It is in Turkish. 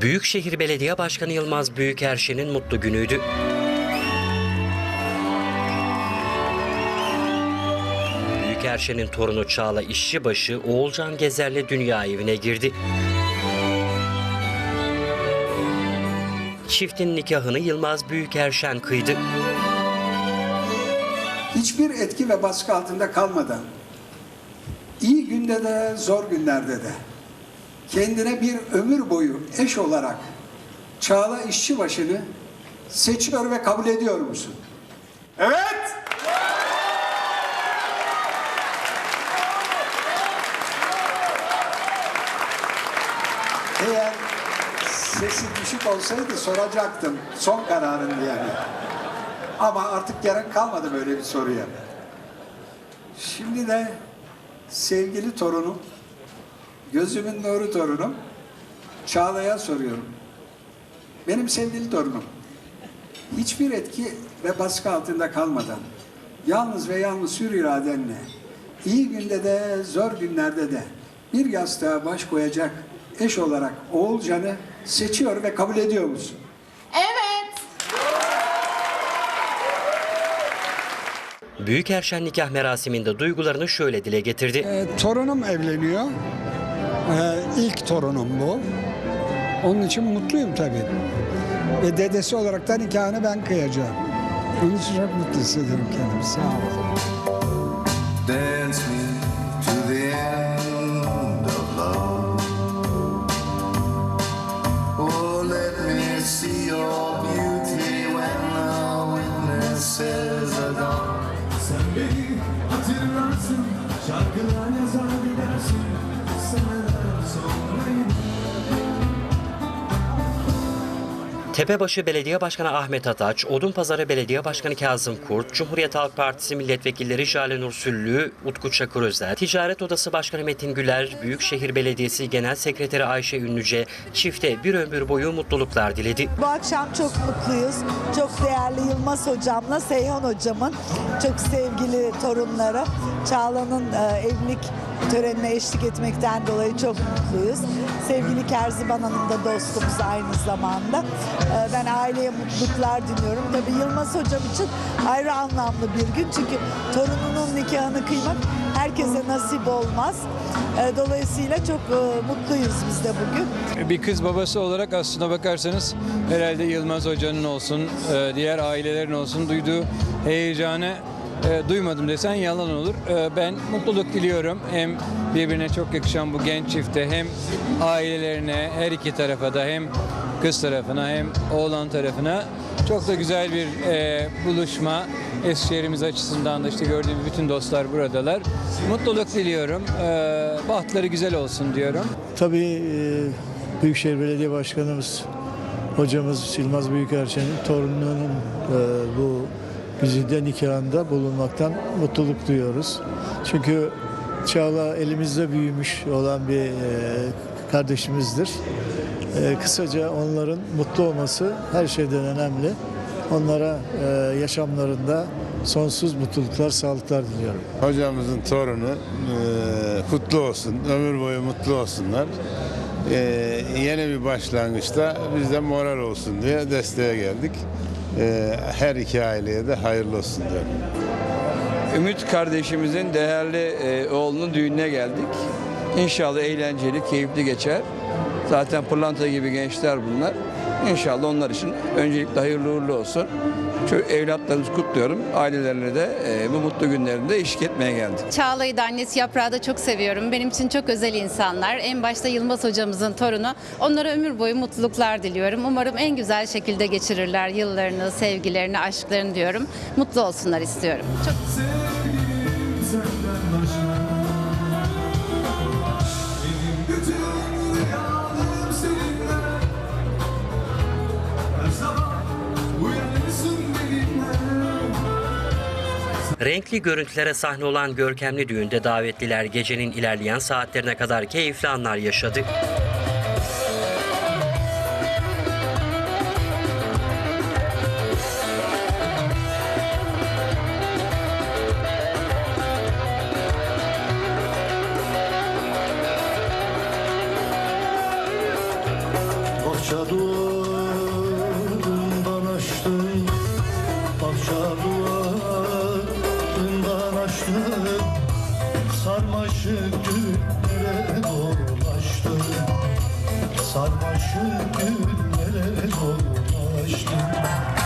Büyükşehir Belediye Başkanı Yılmaz Büyükerşen'in mutlu günüydü. Büyükerşen'in torunu Çağla İşçibaşı Oğulcan Gezer'le dünya evine girdi. Çiftin nikahını Yılmaz Büyükerşen kıydı. hiçbir etki ve baskı altında kalmadan iyi günde de zor günlerde de kendine bir ömür boyu eş olarak Çağla İşçibaşı'nı seçiyor ve kabul ediyor musun? Evet. Eğer sesi düşük olsaydı soracaktım son kararın diye. Ama artık gerek kalmadı böyle bir soruya. Şimdi de sevgili torunum, gözümün nuru torunum Çağla'ya soruyorum. Benim sevgili torunum, hiçbir etki ve baskı altında kalmadan, yalnız ve yalnız hür iradenle, iyi günde de zor günlerde de bir yastığa baş koyacak eş olarak Oğulcan'ı seçiyor ve kabul ediyor musun? Evet. Büyükerşen nikah merasiminde duygularını şöyle dile getirdi. E, torunum evleniyor. İlk torunum bu. Onun için mutluyum tabii. Ve dedesi olarak da nikahını ben kıyacağım. Onun için çok mutlu hissediyorum kendimi. Sağ olun. Dance me to the end of love. Oh, let me see your beauty when the witnesses are gone. Sen beni hatırlarsın Şarkılar yazar gidersin Seneler only Tepebaşı Belediye Başkanı Ahmet Ataç, Odunpazarı Belediye Başkanı Kazım Kurt, Cumhuriyet Halk Partisi Milletvekilleri Jale Nur Süllü, Utku Çakır Özer, Ticaret Odası Başkanı Metin Güler, Büyükşehir Belediyesi Genel Sekreteri Ayşe Ünlüce, çifte bir ömür boyu mutluluklar diledi. Bu akşam çok mutluyuz. Çok değerli Yılmaz hocamla Seyhan hocamın çok sevgili torunları Çağla'nın e, evlilik törenine eşlik etmekten dolayı çok mutluyuz. Sevgili Kerziban Hanım da dostumuz aynı zamanda. E, ben aileye mutluluklar diliyorum. Tabii Yılmaz hocam için ayrı anlamlı bir gün. Çünkü torununun nikahını kıymak herkese nasip olmaz. E, dolayısıyla çok e, mutluyuz biz de bugün. Bir kız babası olarak aslına bakarsanız herhalde Yılmaz Hoca'nın olsun, e, diğer ailelerin olsun duyduğu heyecanı e, duymadım desen yalan olur. E, Ben mutluluk diliyorum. Hem birbirine çok yakışan bu genç çifte hem ailelerine her iki tarafa da hem kız tarafına hem oğlan tarafına çok da güzel bir e, buluşma. Eskişehir'imiz açısından da işte gördüğümüz bütün dostlar buradalar. Mutluluk diliyorum. E, bahtları güzel olsun diyorum. Tabii e, Büyükşehir Belediye Başkanımız hocamız Yılmaz Büyükerşen'in torununun e, bu güzide nikahında bulunmaktan mutluluk duyuyoruz. Çünkü Çağla elimizde büyümüş olan bir e, kardeşimizdir. E, kısaca onların mutlu olması her şeyden önemli. Onlara e, yaşamlarında sonsuz mutluluklar, sağlıklar diliyorum. Hocamızın torunu eee, kutlu olsun. Ömür boyu mutlu olsunlar. Eee, yeni bir başlangıçta biz de moral olsun diye desteğe geldik. Eee, her iki aileye de hayırlı olsun diyorum. Ümit kardeşimizin değerli e, oğlunun düğününe geldik. İnşallah eğlenceli, keyifli geçer. Zaten pırlanta gibi gençler bunlar. İnşallah onlar için öncelikle hayırlı uğurlu olsun. Şu evlatlarımızı kutluyorum. Ailelerine de e, bu mutlu günlerinde eşlik etmeye geldik. Çağla'yı da annesi Yaprağı da çok seviyorum. Benim için çok özel insanlar. En başta Yılmaz hocamızın torunu. Onlara ömür boyu mutluluklar diliyorum. Umarım en güzel şekilde geçirirler yıllarını, sevgilerini, aşklarını diyorum. Mutlu olsunlar istiyorum. Çok Sevgilim senden başka Renkli görüntülere sahne olan görkemli düğünde davetliler gecenin ilerleyen saatlerine kadar keyifli anlar yaşadı. Bahçe duvarından açtım Bahçe duvarından güllere dolaştım. Sarmaşık güllere dolaştım